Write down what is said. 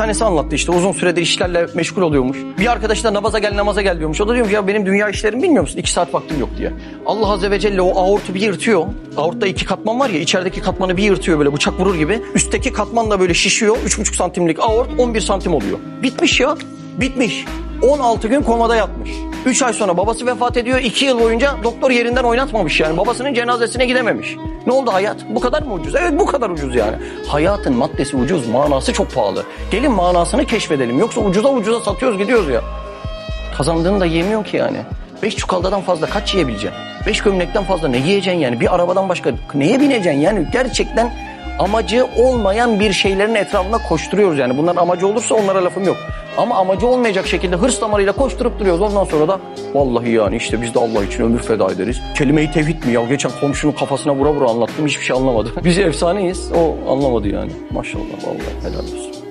tanesi anlattı işte uzun süredir işlerle meşgul oluyormuş. Bir arkadaşı da namaza gel namaza gel diyormuş. O da diyormuş ya benim dünya işlerimi bilmiyor musun? İki saat vaktim yok diye. Allah Azze ve Celle o aortu bir yırtıyor. Aortta iki katman var ya içerideki katmanı bir yırtıyor böyle bıçak vurur gibi. Üstteki katman da böyle şişiyor. 3,5 santimlik aort 11 santim oluyor. Bitmiş ya. Bitmiş. 16 gün komada yatmış. 3 ay sonra babası vefat ediyor. 2 yıl boyunca doktor yerinden oynatmamış yani. Babasının cenazesine gidememiş. Ne oldu hayat? Bu kadar mı ucuz? Evet bu kadar ucuz yani. Hayatın maddesi ucuz, manası çok pahalı. Gelin manasını keşfedelim. Yoksa ucuza ucuza satıyoruz gidiyoruz ya. Kazandığını da yemiyor ki yani. Beş çukaldadan fazla kaç yiyebileceksin? Beş gömlekten fazla ne yiyeceksin yani? Bir arabadan başka neye bineceksin yani? Gerçekten amacı olmayan bir şeylerin etrafında koşturuyoruz yani. Bunların amacı olursa onlara lafım yok. Ama amacı olmayacak şekilde hırs damarıyla koşturup duruyoruz. Ondan sonra da vallahi yani işte biz de Allah için ömür feda ederiz. Kelime-i tevhid mi ya? Geçen komşunun kafasına vura vura anlattım hiçbir şey anlamadı. Biz efsaneyiz. O anlamadı yani. Maşallah vallahi helal olsun.